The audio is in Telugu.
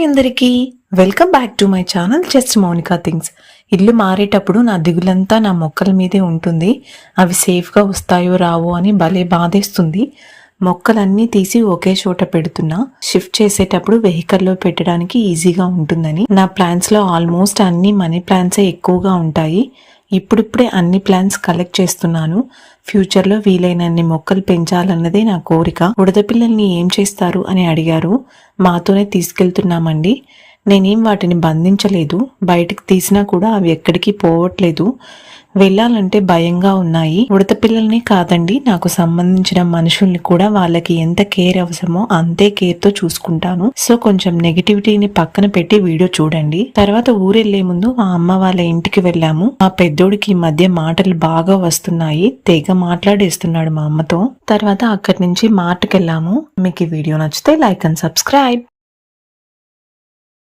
హాయ్ అందరికీ. Welcome back to my channel just Mounika things. ఇల్లు మారేటప్పుడు నా దిగులంతా నా మొక్కల మీదే ఉంటుంది. అవి సేఫ్గా వస్తాయో రావో అని భలే బాధేస్తుంది. మొక్కలన్నీ తీసి ఒకే చోట పెడుతున్నా షిఫ్ట్ చేసేటప్పుడు వెహికల్లో పెట్టడానికి ఈజీగా ఉంటుందని. నా ప్లాన్స్లో ఆల్మోస్ట్ అన్ని మనీ ప్లాంట్సే ఎక్కువగా ఉంటాయి. ఇప్పుడిప్పుడే అన్ని ప్లాన్స్ కలెక్ట్ చేస్తున్నాను. ఫ్యూచర్లో వీలైనన్ని మొక్కలు పెంచాలన్నదే నా కోరిక. ఉడత పిల్లల్ని ఏం చేస్తారు అని అడిగారు. మాతోనే తీసుకెళ్తున్నామండి. నేనేం వాటిని బంధించలేదు. బయటికి తీసినా కూడా అవి ఎక్కడికి పోవట్లేదు. వెళ్ళాలంటే భయంగా ఉన్నాయి. ఉడత పిల్లల్ని కాదండి. నాకు సంబంధించిన మనుషుల్ని కూడా వాళ్ళకి ఎంత కేర్ అవసరమో అంతే కేర్తో చూసుకుంటాను. సో కొంచెం నెగిటివిటీని పక్కన పెట్టి వీడియో చూడండి. తర్వాత ఊరెళ్ళే ముందు మా అమ్మ వాళ్ళ ఇంటికి వెళ్ళాము. మా పెద్దోడికి ఈ మధ్య మాటలు బాగా వస్తున్నాయి. తెగ మాట్లాడేస్తున్నాడు మా అమ్మతో. తర్వాత అక్కడి నుంచి మార్ట్కి వెళ్ళాము మీకు ఈ వీడియో నచ్చితే లైక్ అండ్ సబ్స్క్రైబ్.